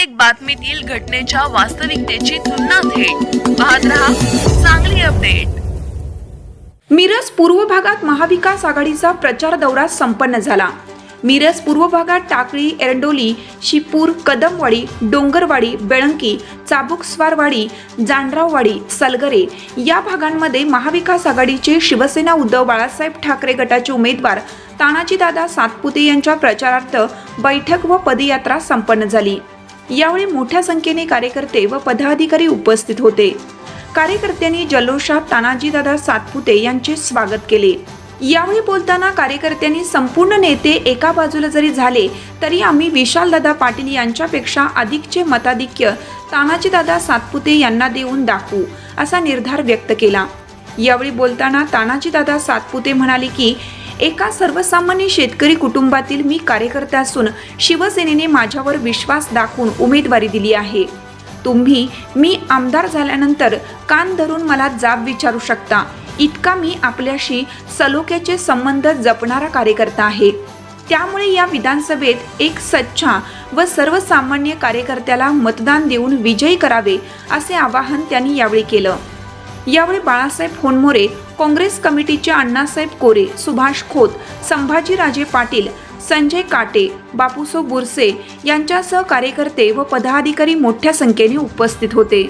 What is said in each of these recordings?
प्रत्येक बातमीतील घटनेच्या वास्तविकतेची तुलना थेट. पाहत रहा चांगली अपडेट. मिरज पूर्व भागात महाविकास आघाडीचा प्रचार दौरा संपन्न झाला. मिरज पूर्व भागात टाकळी एरंडोली शिपूर कदमवाडी डोंगरवाडी बेळंकी चाबुकस्वारवाडी जांडराववाडी सलगरे या भागांमध्ये महाविकास आघाडीचे शिवसेना उद्धव बाळासाहेब ठाकरे गटाचे उमेदवार तानाजीदादा सातपुते यांच्या प्रचारार्थ बैठक व पदयात्रा संपन्न झाली. यावेळी मोठ्या संख्येने कार्यकर्ते व पदाधिकारी उपस्थित होते. कार्यकर्त्यांनी जल्लोषात तानाजीदादा सातपुते यांचे स्वागत केले. यावेळी बोलताना कार्यकर्त्यांनी संपूर्ण नेते एका बाजूला जरी झाले तरी आम्ही विशालदादा पाटील यांच्यापेक्षा अधिकचे मताधिक्य तानाजीदादा सातपुते यांना देऊन दाखवू असा निर्धार व्यक्त केला. यावेळी बोलताना तानाजीदादा सातपुते म्हणाले की एका सर्वसामान्य शेतकरी कुटुंबातील मी कार्यकर्ता असून शिवसेनेने माझ्यावर विश्वास दाखवून उमेदवारी दिली आहे. तुम्ही मी आमदार झाल्यानंतर कान धरून मला जाब विचारू शकता. इतका मी आपल्याशी सलोख्याचे संबंध जपणारा कार्यकर्ता आहे. त्यामुळे या विधानसभेत एक सच्चा व सर्वसामान्य कार्यकर्त्याला मतदान देऊन विजयी करावे असे आवाहन त्यांनी यावेळी केलं. यावेळी बाळासाहेब होनमोरे काँग्रेस कमिटीचे अण्णासाहेब कोरे सुभाष खोत संभाजीराजे पाटील संजय काटे बापूसो बुरसे यांच्यासह कार्यकर्ते व पदाधिकारी मोठ्या संख्येने उपस्थित होते.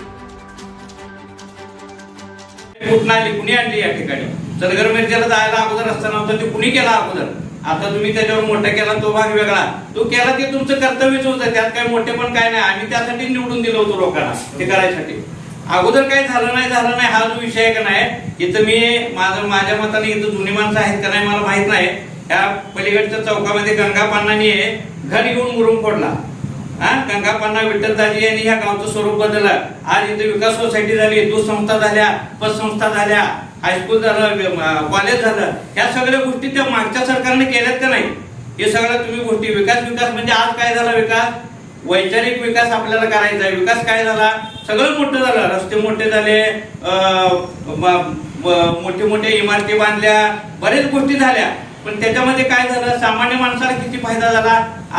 कुणी आणली या ठिकाणी? सदगर मिरजेला जायला अगोदर रस्ता नव्हता ते कुणी केला अगोदर? आता तुम्ही त्याच्यावर मोठा केला तो भाग वेगळा. तो केला ते तुमचं कर्तव्यच होतं त्यात काही मोठे पण काय नाही. आम्ही त्यासाठी निवडून दिलं होतं लोकांना ते करायसाठी. अगोदर काही झालं नाही झालं नाही हा जो विषय का नाही? इथं मी माझं माझ्या मताने इथं जुनी माणसं आहेत का नाही मला माहीत नाही. या पलीकडच्या चौकामध्ये गंगा पानांनी घर येऊन मुरुम फोडला. हा? गंगापन्ना विठ्ठलदाजी यांनी ह्या गावचं स्वरूप बदललं. आज इथे विकास सोसायटी झाली दूध संस्था झाल्या पतसंस्था झाल्या हायस्कूल झालं कॉलेज झालं. ह्या सगळ्या गोष्टी त्या मागच्या सरकारने केल्यात का नाही? हे सगळ्या तुम्ही गोष्टी विकास विकास म्हणजे आज काय झाला विकास? वैचारिक विकास आपल्याला करायचा आहे. विकास काय झाला? सगळं मोठं झालं. रस्ते मोठे झाले मोठे मोठे इमारती बांधल्या बरेच गोष्टी झाल्या. पण त्याच्यामध्ये काय झालं? सामान्य माणसाला किती फायदा झाला?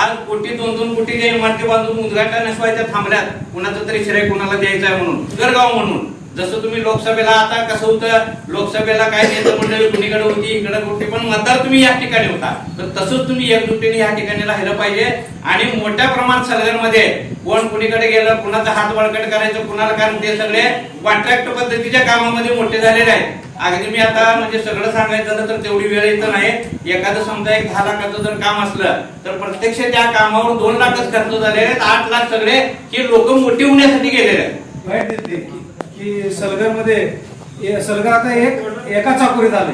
आज कोटी दोन दोन कोटीच्या इमारती बांधून उद्घाटन नसवायच्या थांबल्यात. कुणाचं तरी श्रेय कुणाला द्यायचं आहे म्हणून? गरगाव म्हणून. जसं तुम्ही लोकसभेला आता कसं होतं लोकसभेला काय नेते मंडळी कुणीकडे होती इकडे होती पण मतदार तुम्ही या ठिकाणी होता. तर तसंच तुम्ही एकजुटीने या ठिकाणी राहिलं पाहिजे. आणि मोठ्या प्रमाणात सगळ्यांमध्ये कोण कुणीकडे गेलं कुणाचा हात बळकट करायचं कुणाला कारण ते सगळे कॉन्ट्रॅक्ट पद्धतीच्या कामामध्ये मोठे झालेले आहेत. अगदी मी आता म्हणजे सगळं सांगायचं झालं तर तेवढी वेळ इथं नाही. एखादं समजा एक दहा लाखाचं जर काम असलं तर प्रत्यक्ष त्या कामावर दोन लाखच खर्च झालेले आहेत. आठ लाख सगळे हे लोक मोठी होण्यासाठी गेलेले आहेत. की- सलगरमध्ये सलगर आता एक एका चाकोरीत आले.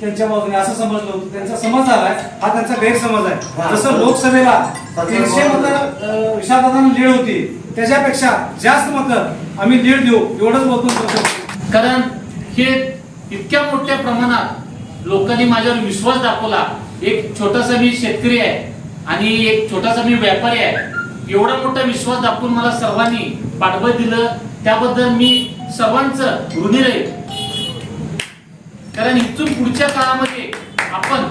त्यांच्या बाजूने असं समजलं होतं. त्यांचा समज झालाय हा त्यांचा गैरसमज आहे. जसं लोकसभेला तीनशे मत विशालदादांना लीड होती त्याच्यापेक्षा जास्त मत आम्ही लीड देऊ एवढंच बोलतो कारण हे इतक्या मोठ्या प्रमाणात लोकांनी माझ्यावर विश्वास दाखवला. एक छोटासा मी शेतकरी आहे आणि एक छोटासा मी व्यापारी आहे. एवढा मोठा विश्वास दाखवून मला सर्वांनी पाठबळ दिलं. त्याबद्दल मी सर्वांचं ऋणी राहील. कारण इथून पुढच्या काळामध्ये आपण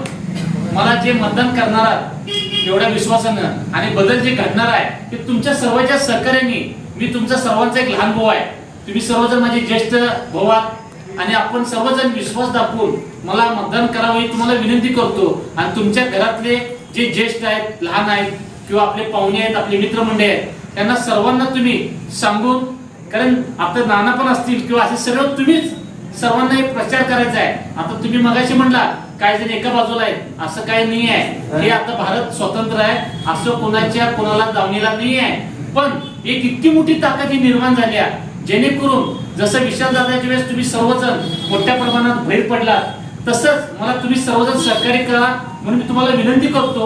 मला जे मतदान करणार आहात एवढ्या विश्वासानं आणि बदल जे घडणार आहे ते तुमच्या सर्वांच्या सहकार्याने मी तुमचा सर्वांचा एक लहान भाऊ आहे. तुम्ही सर्वजण माझे ज्येष्ठ भाऊ आहात आणि आपण सर्वजण विश्वास दाखवून मला मतदान करावं ही तुम्हाला विनंती करतो. आणि तुमच्या घरातले जे ज्येष्ठ आहेत लहान आहेत किंवा आपले पाहुणे आहेत आपले मित्रमंडळी आहेत त्यांना सर्वांना तुम्ही सांगून कारण आता नाना पण असतील किंवा असे सर्व तुम्हीच सर्वांना एक प्रचार करायचा आहे. आता तुम्ही मगाशी म्हणला काय जण एका बाजूला आहे असं काही नाही आहे. हे आता भारत स्वतंत्र आहे. असं कोणाच्या कोणाला दावणीला नाही आहे. पण एक इतकी मोठी ताकद ही निर्माण झाली आहे. जेणेकरून जसं विशाल दादाच्या वेळेस तुम्ही सर्वजण मोठ्या प्रमाणात बाहेर पडला तसंच मला तुम्ही सर्वजण सहकार्य करा म्हणून मी तुम्हाला विनंती करतो.